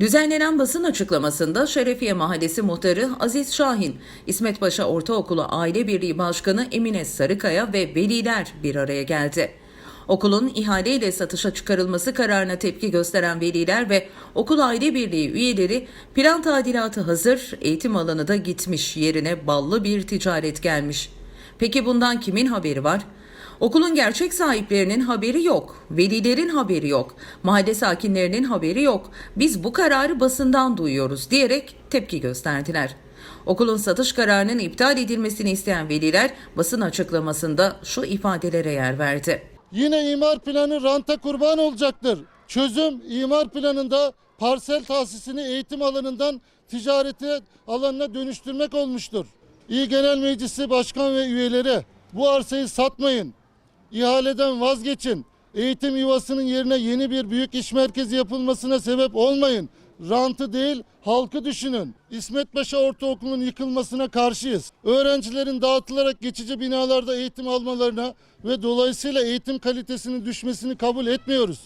Düzenlenen basın açıklamasında Şerefiye Mahallesi Muhtarı Aziz Şahin, İsmet Paşa Ortaokulu Aile Birliği Başkanı Emine Sarıkaya ve veliler bir araya geldi. Okulun ihaleyle satışa çıkarılması kararına tepki gösteren veliler ve okul aile birliği üyeleri plan tadilatı hazır, eğitim alanı da gitmiş yerine ballı bir ticaret gelmiş. Peki bundan kimin haberi var? Okulun gerçek sahiplerinin haberi yok, velilerin haberi yok, mahalle sakinlerinin haberi yok. Biz bu kararı basından duyuyoruz diyerek tepki gösterdiler. Okulun satış kararının iptal edilmesini isteyen veliler basın açıklamasında şu ifadelere yer verdi. Yine imar planı ranta kurban olacaktır. Çözüm imar planında parsel tahsisini eğitim alanından ticareti alanına dönüştürmek olmuştur. İl Genel Meclisi Başkan ve üyeleri bu arsayı satmayın. İhaleden vazgeçin. Eğitim yuvasının yerine yeni bir büyük iş merkezi yapılmasına sebep olmayın. Rantı değil halkı düşünün. İsmet Paşa Ortaokulu'nun yıkılmasına karşıyız. Öğrencilerin dağıtılarak geçici binalarda eğitim almalarına ve dolayısıyla eğitim kalitesinin düşmesini kabul etmiyoruz.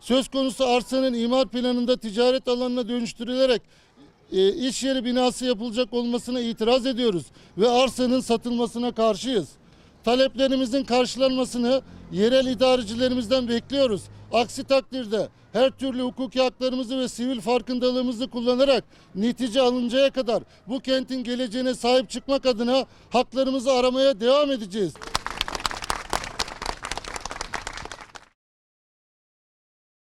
Söz konusu arsanın imar planında ticaret alanına dönüştürülerek e, iş yeri binası yapılacak olmasına itiraz ediyoruz ve arsanın satılmasına karşıyız. Taleplerimizin karşılanmasını yerel idarecilerimizden bekliyoruz. Aksi takdirde her türlü hukuki haklarımızı ve sivil farkındalığımızı kullanarak netice alıncaya kadar bu kentin geleceğine sahip çıkmak adına haklarımızı aramaya devam edeceğiz.